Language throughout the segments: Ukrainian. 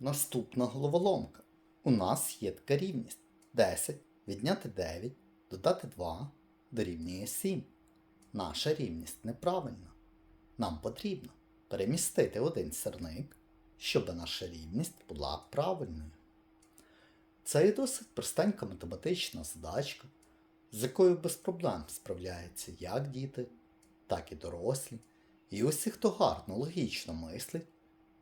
Наступна головоломка. У нас є така рівність. 10 відняти 9, додати 2 дорівнює 7. Наша рівність неправильна. Нам потрібно перемістити один сірник, щоб наша рівність була правильною. Це є досить простенька математична задачка, з якою без проблем справляються як діти, так і дорослі. І усі, хто гарно логічно мислить,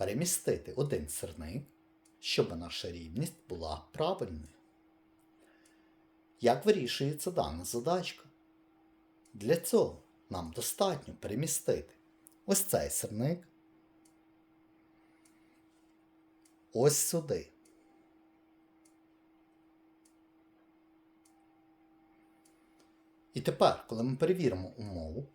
перемістити один сирник, щоб наша рівність була правильною. Як вирішується дана задачка? Для цього нам достатньо перемістити ось цей сирник ось сюди. І тепер, коли ми перевіримо умову,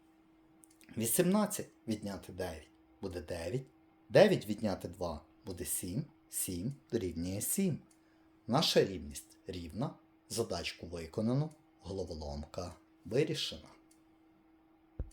18 відняти 9 буде 9, 9 відняти 2 буде 7, 7 дорівнює 7. Наша рівність рівна, задачку виконано, головоломка вирішена.